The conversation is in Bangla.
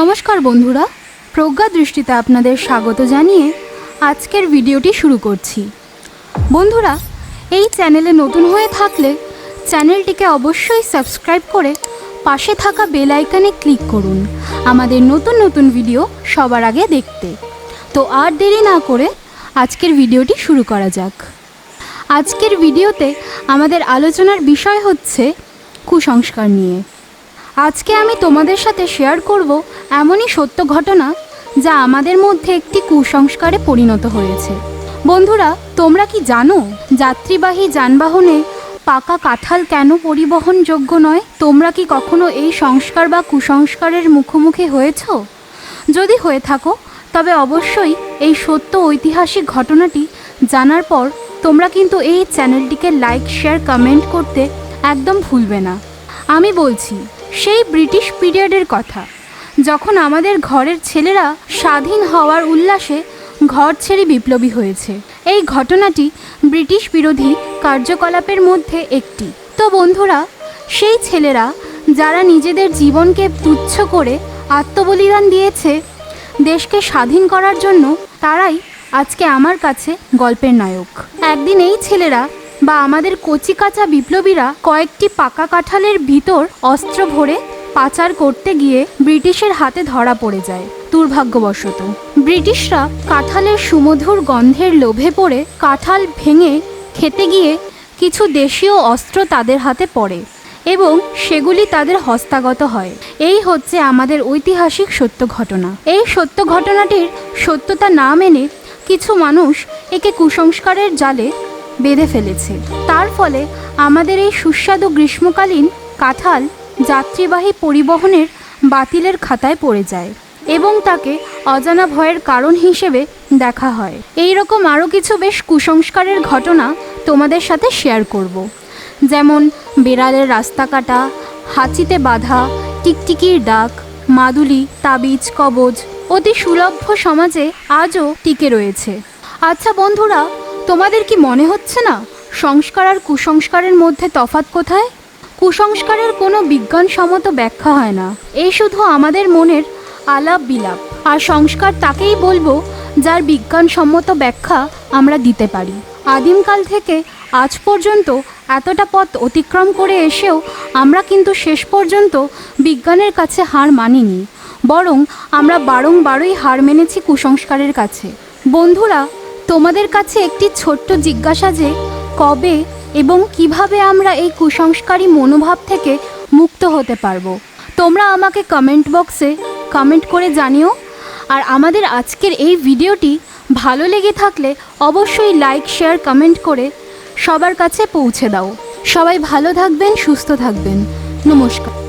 নমস্কার বন্ধুরা, প্রজ্ঞা দৃষ্টিতে আপনাদের স্বাগত জানিয়ে আজকের ভিডিওটি শুরু করছি। বন্ধুরা, এই চ্যানেলে নতুন হয়ে থাকলে চ্যানেলটিকে অবশ্যই সাবস্ক্রাইব করে পাশে থাকা বেল আইকনে ক্লিক করুন। আমাদের নতুন নতুন ভিডিও সবার আগে দেখতে। তো আর দেরি না করে আজকের ভিডিওটি শুরু করা যাক। আজকের ভিডিওতে আমাদের আলোচনার বিষয় হচ্ছে কুসংস্কার নিয়ে। আজকে আমি তোমাদের সাথে শেয়ার করব এমনই সত্য ঘটনা যা আমাদের মধ্যে একটি কুসংস্কারে পরিণত হয়েছে। বন্ধুরা, তোমরা কি জানো যাত্রীবাহী যানবাহনে পাকা কাঁঠাল কেন পরিবহনযোগ্য নয়? তোমরা কি কখনো এই সংস্কার বা কুসংস্কারের মুখোমুখি হয়েছো? যদি হয়ে থাকো, তবে অবশ্যই এই সত্য ঐতিহাসিক ঘটনাটি জানার পর তোমরা কিন্তু এই চ্যানেলটিকে লাইক শেয়ার কমেন্ট করতে একদম ভুলবে না। আমি বলছি সেই ব্রিটিশ পিরিয়ডের কথা। যখন আমাদের ঘরের ছেলেরা স্বাধীন হওয়ার উল্লাসে ঘর ছেড়ে বিপ্লবী হয়েছে। এই ঘটনাটি ব্রিটিশ বিরোধী কার্যকলাপের মধ্যে একটি। তো বন্ধুরা, সেই ছেলেরা যারা নিজেদের জীবনকে তুচ্ছ করে আত্মবলিদান দিয়েছে, দেশকে স্বাধীন করার জন্য, তারাই আজকে আমার কাছে গল্পের নায়ক। একদিন এই ছেলেরা বা আমাদের কচিকাঁচা বিপ্লবীরা কয়েকটি পাকা কাঁঠালের ভিতর অস্ত্র ভরে পাচার করতে গিয়ে ব্রিটিশের হাতে ধরা পড়ে যায়। দুর্ভাগ্যবশত ব্রিটিশরা কাঁঠালের সুমধুর গন্ধের লোভে পড়ে কাঁঠাল ভেঙে খেতে গিয়ে কিছু দেশীয় অস্ত্র তাদের হাতে পড়ে এবং সেগুলি তাদের হস্তাগত হয়। এই হচ্ছে আমাদের ঐতিহাসিক সত্য ঘটনা। এই সত্য ঘটনাটির সত্যতা না মেনে কিছু মানুষ একে কুসংস্কারের জালে বেঁধে ফেলেছে। তার ফলে আমাদের এই সুস্বাদু গ্রীষ্মকালীন কাঁঠাল যাত্রীবাহী পরিবহনের বাতিলের খাতায় পড়ে যায় এবং তাকে অজানা ভয়ের কারণ হিসেবে দেখা হয়। এই রকম আরও কিছু বেশ কুসংস্কারের ঘটনা তোমাদের সাথে শেয়ার করব। যেমন বেড়ালের রাস্তা কাটা হাঁচিতে বাধা, টিকটিকির ডাক, মাদুলি, তাবিজ, কবজ অতি সুলভ্য সমাজে আজও টিকে রয়েছে। আচ্ছা বন্ধুরা তোমাদের কি মনে হচ্ছে না? সংস্কার আর কুসংস্কারের মধ্যে তফাৎ কোথায়? কুসংস্কারের কোনো বিজ্ঞানসম্মত ব্যাখ্যা হয় না। এই শুধু আমাদের মনের আলাপ বিলাপ আর সংস্কার তাকেই বলব যার বিজ্ঞানসম্মত ব্যাখ্যা আমরা দিতে পারি। আদিমকাল থেকে আজ পর্যন্ত এতটা পথ অতিক্রম করে এসেও আমরা কিন্তু শেষ পর্যন্ত বিজ্ঞানের কাছে হার মানিনি। বরং আমরা বারংবারই হার মেনেছি কুসংস্কারের কাছে। বন্ধুরা তোমাদের কাছে একটি ছোট্ট জিজ্ঞাসা যে, কবে এবং কীভাবে আমরা এই কুসংস্কারী মনোভাব থেকে মুক্ত হতে পারব? তোমরা আমাকে কমেন্ট বক্সে কমেন্ট করে জানিও। আর আমাদের আজকের এই ভিডিওটি ভালো লেগে থাকলে অবশ্যই লাইক শেয়ার কমেন্ট করে সবার কাছে পৌঁছে দাও। সবাই ভালো থাকবেন, সুস্থ থাকবেন। নমস্কার।